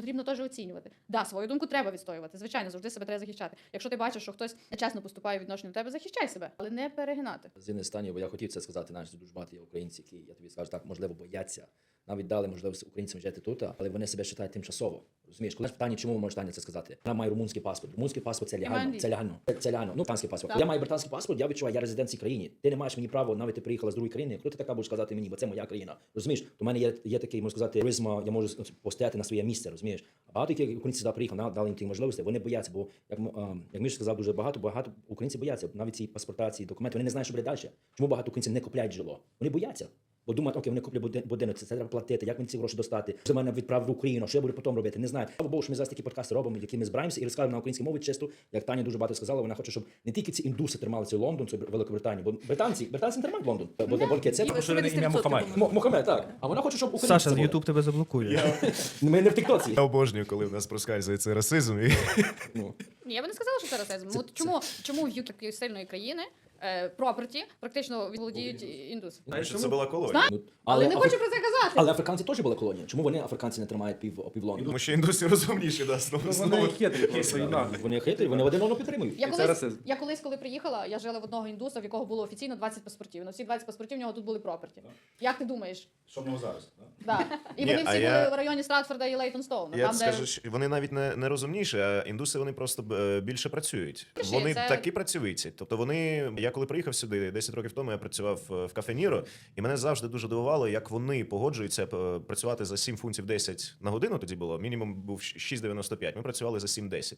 потрібно теж оцінювати. Да, свою думку треба відстоювати. Звичайно, завжди себе треба захищати. Якщо ти бачиш, що хтось нечесно поступає відношенню тебе, захищай себе, але не перегинати. з іншої бо я хотів це сказати, наші дуже багато є українці, які, я тобі скажу так, можливо, бояться. Навіть дали можливість українцям жити тут, але вони себе вважають тимчасово. Розумієш, коли питання, чому ви можете це сказати? Вона має румунський паспорт. Румунський паспорт це маю легально. Це легально. Це, це легально. Ну, британський паспорт. Так. Я маю британський паспорт, я відчуваю, я резидент цій країні. Ти не маєш мені права, навіть ти приїхала з другої країни. Хто ти така будеш сказати мені, бо це моя країна. Розумієш? В мене є, є такий, можна сказати, ризма, я можу постояти на своє місце, розумієш? А багато яких українців сюди приїхали, дали їм ті можливості. Вони бояться, бо як, як Міша сказав, дуже багато, багато українців бояться. Навіть ці паспорта, ці документи, вони не знають, що буде далі. Чому багато українців не купляють житло? Вони бояться. Бо думають, окей, вони куплять будин- будинок, це, це треба платити, як мені ці гроші достати, що мене відправив в Україну, що я буду потім робити, не знаю. Слава Богу, що ми зараз такі подкасти робимо, які ми збираємося і розказуємо на українській мові чисто, як Таня дуже багато сказала, вона хоче, щоб не тільки ці індуси тримали цей Лондон, цю Великобританію, бо британці, британці не тримають Лондон, бо де банки, це ім'я 70% Мухаммед. Мохамед, так. А вона хоче, щоб українці Саша. Ютуб тебе заблокує. Ми не в Тіктоці. Я обожнюю, коли в нас проскальзує цей расизм. Ну, Ні, я би не сказала, що це расизм. От чому, чому в такої сильної країни проперті практично володіють індуси? Тому що це була колонія. ну, Але, не Афри- хочу про це казати. Але африканці теж були колонії. Чому вони африканці не тримають пів, пів Тому що індусі розумніші, да, знову. знову. хитрі просто. Вони хитрі, вони один одного підтримують. Я І це колись, расизм. я колись, коли приїхала, я жила в одного індуса, в якого було офіційно 20 паспортів. На всі 20 паспортів в нього тут були проперті. Як ти думаєш? Що в нього зараз? Да. І Ні, вони а всі я- були в районі Стратфорда і Лейтонстоуна. Я там, де... скажу, що вони навіть не, не розумніші, а індуси вони просто е, більше працюють. Вони це- такі працьовиті. Тобто вони, я коли приїхав сюди 10 років тому, я працював е, в кафе Ніро, і мене завжди дуже дивувало, як вони погоджуються е, працювати за 7 фунтів 10 на годину. Тоді було мінімум був 6,95. Ми працювали за 7,10.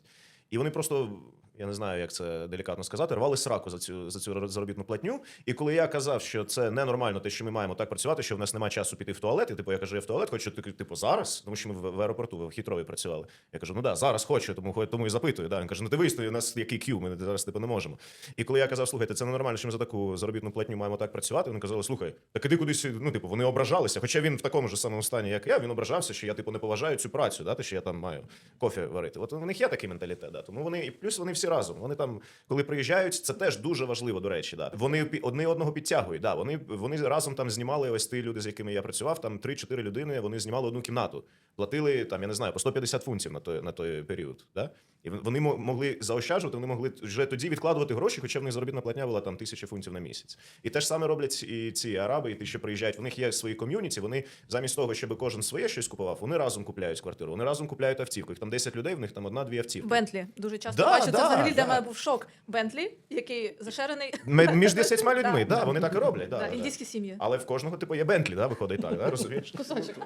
І вони просто, я не знаю, як це делікатно сказати, рвали сраку за цю за цю заробітну платню. І коли я казав, що це ненормально, те, що ми маємо так працювати, що в нас немає часу піти в туалет, і типу я кажу, я в туалет хочу, типу, зараз, тому що ми в, в аеропорту в Хітрові працювали. Я кажу, ну да, зараз хочу, тому тому і запитую. Да. Він каже, ну ти вистої, у нас який к'ю, ми зараз типу не можемо. І коли я казав, слухайте, це ненормально, що ми за таку заробітну платню маємо так працювати. Вони казали, слухай, так іди кудись, ну типу, вони ображалися. Хоча він в такому ж самому стані, як я, він ображався, що я типу не поважаю цю працю, да, те, що я там маю кофе варити. От у них є такий менталітет, да. Тому вони і плюс вони всі разом. Вони там, коли приїжджають, це теж дуже важливо, до речі. Да. Вони одне одного підтягують. Да. Вони, вони разом там знімали ось ті люди, з якими я працював, там 3-4 людини, вони знімали одну кімнату. Платили там, я не знаю, по 150 фунтів на той, на той період. Да? І вон- вони мо- могли заощаджувати, вони могли вже тоді відкладувати гроші, хоча в них заробітна платня була там тисяча фунтів на місяць. І те ж саме роблять і ці араби, і ті, що приїжджають. В них є свої ком'юніті. Вони замість того, щоб кожен своє щось купував, вони разом купляють квартиру. Вони разом купляють автівку. Їх там 10 людей, в них там одна-дві автівки. Бентлі. Дуже часто Да, бачу. да, це взагалі для мене був шок. Бентлі, який зашерений. Ми- Між 10 людьми, Да. да, вони так і роблять. Да, Да, да. Індійські сім'ї. Але в кожного, типу, є Бентлі, да, виходить так, да, розумієш? Кусочок.